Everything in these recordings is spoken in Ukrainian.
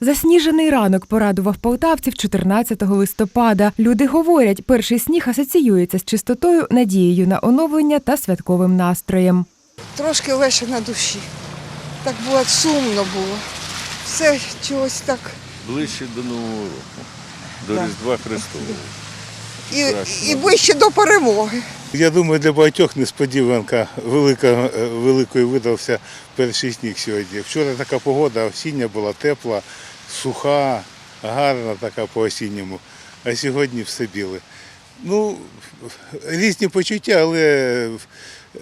Засніжений ранок порадував полтавців 14 листопада. Люди говорять, перший сніг асоціюється з чистотою, надією на оновлення та святковим настроєм. Трошки легше на душі. Так було сумно було. Все чогось так. ближче до Нового року, до. Різдва Христового. І, і ближче до перемоги. Я думаю, для багатьох несподіванка велика, е, великою видався перший сніг сьогодні. Вчора така погода осіння була тепла, суха, гарна така по-осінньому, а сьогодні все біле. Ну, різні почуття, але е,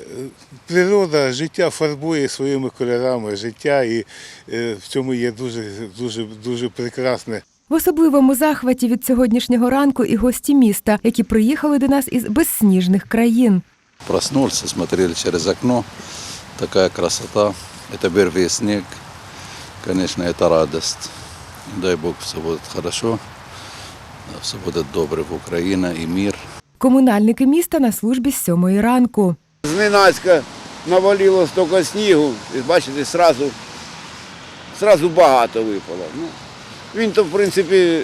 природа, життя фарбує своїми кольорами життя, і е, в цьому є дуже, дуже, дуже прекрасне. В особливому захваті від сьогоднішнього ранку і гості міста, які приїхали до нас із безсніжних країн. Проснулся, смотрели через окно. Такая красота. Это первый снег. Конечно, это радость. Дай Бог, все будет хорошо. Все будет добре в Україна і мир. Комунальники міста на службі з сьомої ранку. Зненацька навалило стільки снігу, і бачите, сразу, сразу багато випало. Ну, він то, в принципі,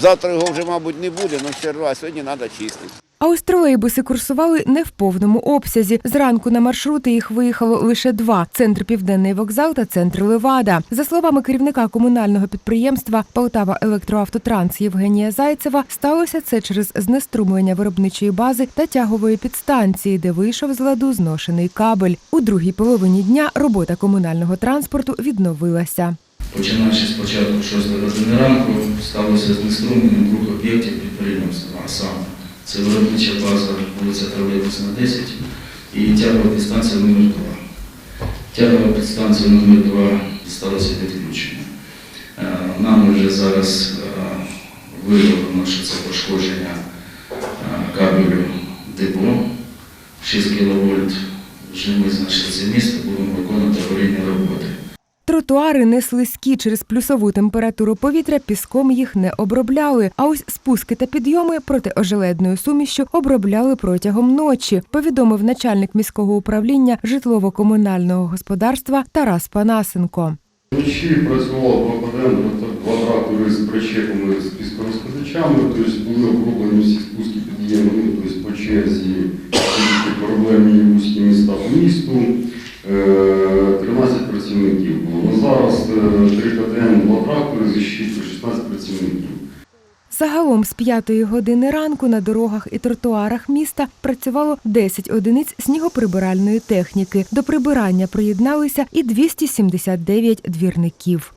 завтра його вже, мабуть, не буде, але все одно, сьогодні треба чистити. А ось тролейбуси курсували не в повному обсязі. Зранку на маршрути їх виїхало лише два: центр Південний вокзал та центр Левада. За словами керівника комунального підприємства Полтава Електроавтотранс Євгенія Зайцева, сталося це через знеструмлення виробничої бази та тягової підстанції, де вийшов з ладу зношений кабель. У другій половині дня робота комунального транспорту відновилася. Починаючи з початку 6 години ранку, сталося знеструмлення двох об'єктів підприємства, а саме це виробнича база вулиця Тролейбусна 10 і тягова підстанція номер 2 Тягова підстанція номер 2 сталося відключення. Е, Нам вже зараз е, виявлено, що це пошкодження е, кабелю депо 6 кВт. Вже ми знайшли це місце, будемо виконувати аварійні роботи. Тротуари не слизькі через плюсову температуру повітря, піском їх не обробляли. А ось спуски та підйоми протиожеледною сумішю обробляли протягом ночі, повідомив начальник міського управління житлово-комунального господарства Тарас Панасенко. Вночі працював БПДМ, квадратори з причепами з піскорозходачами, тобто були оброблені всі спуски під'ємні, тобто по черзі зараз е, 3 КТМ, 2 трактори зі 16 працівників. Загалом з 5 години ранку на дорогах і тротуарах міста працювало 10 одиниць снігоприбиральної техніки. До прибирання приєдналися і 279 двірників.